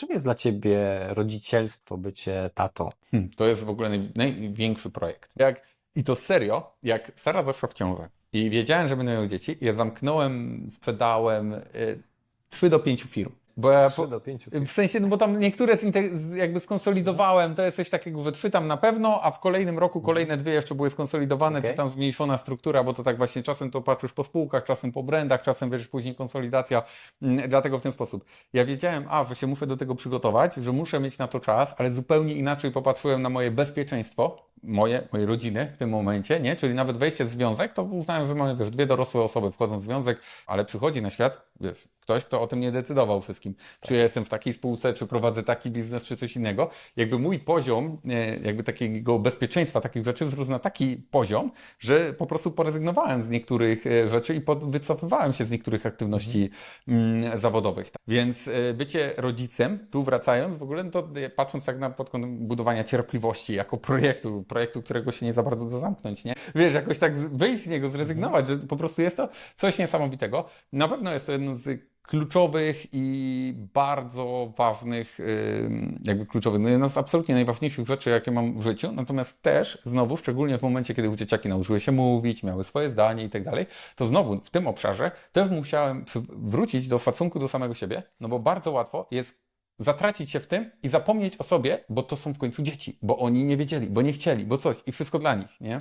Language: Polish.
Czym jest dla ciebie rodzicielstwo, bycie tatą? Hmm, to jest w ogóle naj, największy projekt. Jak, I to serio, jak Sara zaszła w ciążę i wiedziałem, że będę miał dzieci, ja zamknąłem, sprzedałem y, 3 do 5 firm. Bo ja po, do w sensie, no bo tam niektóre z- jakby skonsolidowałem, to jest coś takiego, że trzy tam na pewno, a w kolejnym roku kolejne dwie jeszcze były skonsolidowane, Okej. czy tam zmniejszona struktura, bo to tak właśnie czasem to patrzysz po spółkach, czasem po brandach, czasem wiesz, później konsolidacja, Mm, dlatego w ten sposób. Ja wiedziałem, a, że się muszę do tego przygotować, że muszę mieć na to czas, ale zupełnie inaczej popatrzyłem na moje bezpieczeństwo, moje, mojej rodziny w tym momencie, nie? Czyli nawet wejście w związek, to uznałem, że mamy, wiesz, dwie dorosłe osoby wchodzą w związek, ale przychodzi na świat, wiesz, ktoś, kto o tym nie decydował wszystkim. Czy ja jestem w takiej spółce, czy prowadzę taki biznes, czy coś innego. Jakby mój poziom, e, jakby takiego bezpieczeństwa, takich rzeczy wzrósł na taki poziom, że po prostu porezygnowałem z niektórych e, rzeczy i wycofywałem się z niektórych aktywności mm, zawodowych. Więc e, bycie rodzicem, tu wracając w ogóle, no to patrząc tak na pod kątem budowania cierpliwości jako projektu, projektu, którego się nie za bardzo da zamknąć, nie? Wiesz, jakoś tak wyjść z niego, zrezygnować, że po prostu jest to coś niesamowitego. Na pewno jest to jedno z kluczowych i bardzo ważnych, jakby kluczowych, no jedna z absolutnie najważniejszych rzeczy, jakie mam w życiu, natomiast też znowu, szczególnie w momencie, kiedy dzieciaki nauczyły się mówić, miały swoje zdanie i tak dalej, to znowu w tym obszarze też musiałem wrócić do szacunku do samego siebie, no bo bardzo łatwo jest zatracić się w tym i zapomnieć o sobie, bo to są w końcu dzieci, bo oni nie wiedzieli, bo nie chcieli, bo coś i wszystko dla nich, nie?